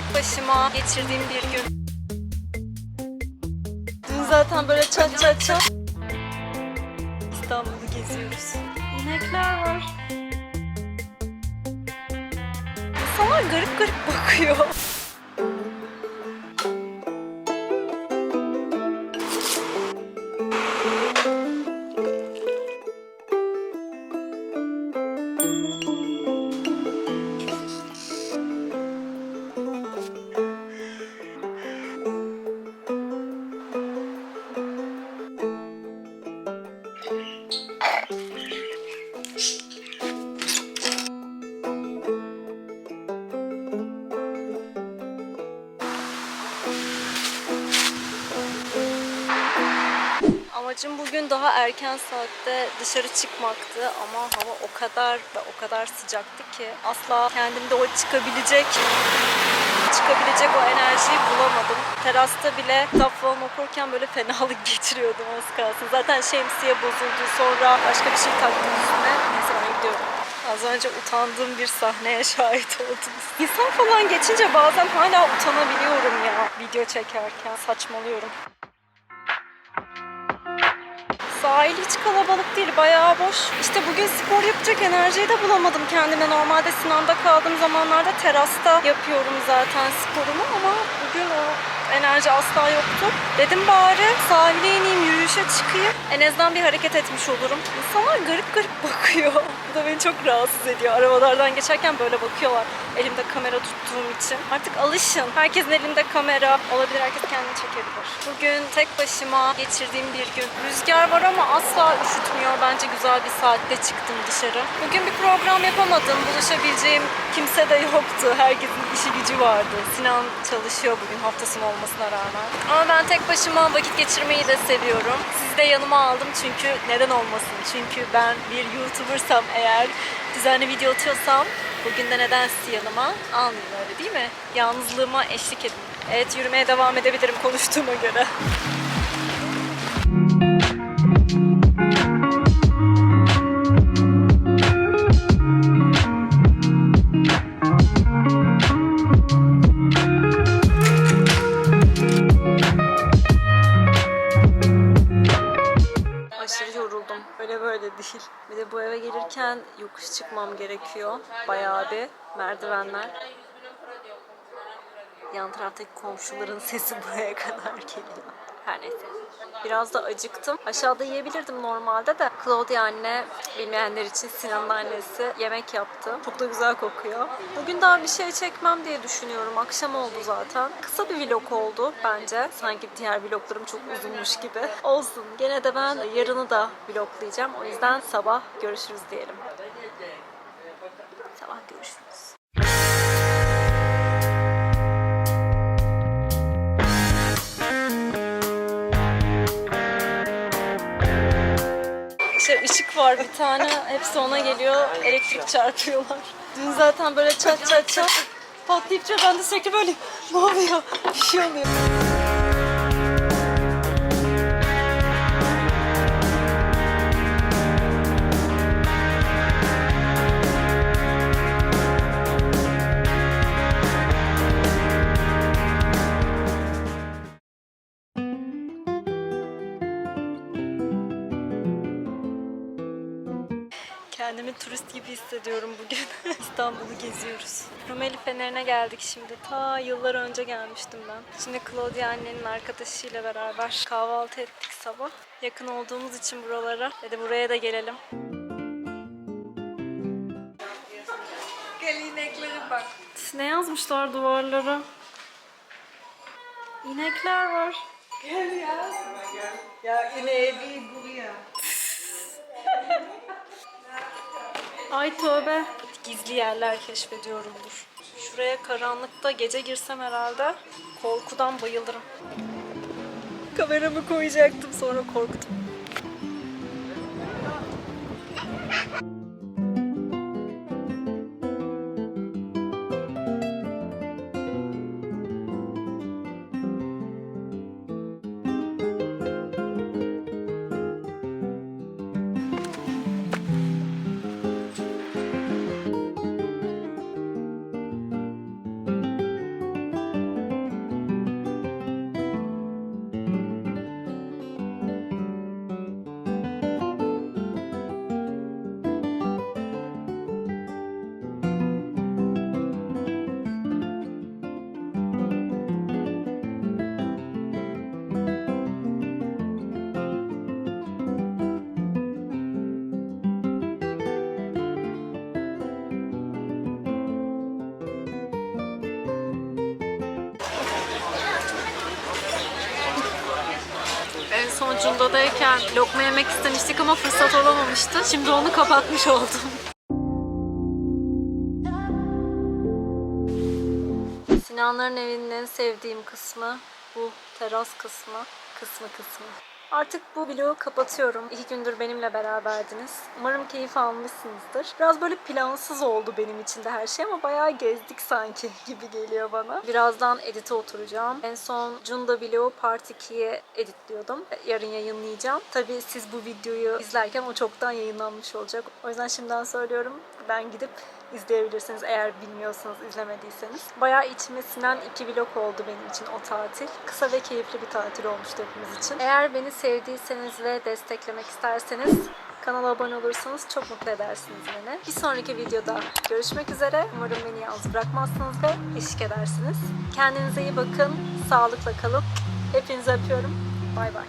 tek başıma geçirdiğim bir gün. Dün zaten böyle çat çat çat İstanbul'u geziyoruz. İnekler var. İnsanlar garip garip bakıyor. Amacım bugün daha erken saatte dışarı çıkmaktı ama hava o kadar ve o kadar sıcaktı ki asla kendimde o çıkabilecek çıkabilecek o enerjiyi bulamadım. Terasta bile kitap okurken böyle fenalık geçiriyordum az kalsın. Zaten şemsiye bozuldu sonra başka bir şey taktım üstüne. Neyse ben gidiyorum. Az önce utandığım bir sahneye şahit oldunuz. İnsan falan geçince bazen hala utanabiliyorum ya video çekerken. Saçmalıyorum. Sahil hiç kalabalık değil, bayağı boş. İşte bugün spor yapacak enerjiyi de bulamadım kendime. Normalde Sinan'da kaldığım zamanlarda terasta yapıyorum zaten sporumu ama bugün o enerji asla yoktu. Dedim bari sahile ineyim, yürüyüşe çıkayım. En azından bir hareket etmiş olurum. İnsanlar garip garip bakıyor. Bu da beni çok rahatsız ediyor. Arabalardan geçerken böyle bakıyorlar. Elimde kamera tuttuğum için. Artık alışın. Herkesin elinde kamera olabilir. Herkes kendini çekebilir. Bugün tek başıma geçirdiğim bir gün. Rüzgar var ama asla üşütmüyor. Bence güzel bir saatte çıktım dışarı. Bugün bir program yapamadım. Buluşabileceğim kimse de yoktu. Herkesin işi gücü vardı. Sinan çalışıyor bugün hafta olmasına rağmen. Ama ben tek başıma vakit geçirmeyi de seviyorum. Sizi de yanıma aldım çünkü neden olmasın? Çünkü ben bir YouTubersam eğer düzenli video atıyorsam bugün de neden sizi yanıma almayayım öyle değil mi? Yalnızlığıma eşlik edin. Evet yürümeye devam edebilirim konuştuğuma göre. Yokuş çıkmam gerekiyor. Bayağı bir merdivenler. Yan taraftaki komşuların sesi buraya kadar geliyor. Her neyse. Biraz da acıktım. Aşağıda yiyebilirdim normalde de. Claudia anne, bilmeyenler için Sinan'ın annesi yemek yaptı. Çok da güzel kokuyor. Bugün daha bir şey çekmem diye düşünüyorum. Akşam oldu zaten. Kısa bir vlog oldu bence. Sanki diğer vloglarım çok uzunmuş gibi. Olsun. Gene de ben yarını da vloglayacağım. O yüzden sabah görüşürüz diyelim. Sabah görüşürüz. İşte ışık var bir tane. Hepsi ona geliyor. Elektrik çarpıyorlar. Dün zaten böyle çat çat çat patlayıp ben de sürekli böyle ne oluyor? Bir şey oluyor. Kendimi turist gibi hissediyorum bugün. İstanbul'u geziyoruz. Rumeli Feneri'ne geldik şimdi. Ta yıllar önce gelmiştim ben. Şimdi Claudia annenin arkadaşıyla beraber kahvaltı ettik sabah. Yakın olduğumuz için buralara. Dedi buraya da gelelim. Gel ineklere bak. Ne yazmışlar duvarlara? İnekler var. Gel ya. Ya ineği bir Ay tövbe. Gizli yerler keşfediyorumdur. Şuraya karanlıkta gece girsem herhalde korkudan bayılırım. Kameramı koyacaktım sonra korktum. Son Cunda'dayken lokma yemek istemiştik ama fırsat olamamıştı. Şimdi onu kapatmış oldum. Sinanların evinin en sevdiğim kısmı bu teras kısmı, kısmı kısmı. Artık bu vlogu kapatıyorum. İki gündür benimle beraberdiniz. Umarım keyif almışsınızdır. Biraz böyle plansız oldu benim için de her şey ama bayağı gezdik sanki gibi geliyor bana. Birazdan edite oturacağım. En son Cunda vlogu part 2'ye editliyordum. Yarın yayınlayacağım. Tabii siz bu videoyu izlerken o çoktan yayınlanmış olacak. O yüzden şimdiden söylüyorum. Ben gidip izleyebilirsiniz eğer bilmiyorsanız, izlemediyseniz. Bayağı içime sinen iki vlog oldu benim için o tatil. Kısa ve keyifli bir tatil olmuştu hepimiz için. Eğer beni sevdiyseniz ve desteklemek isterseniz kanala abone olursanız çok mutlu edersiniz beni. Bir sonraki videoda görüşmek üzere. Umarım beni yalnız bırakmazsınız ve eşlik edersiniz. Kendinize iyi bakın. Sağlıkla kalın. Hepinizi öpüyorum. Bay bay.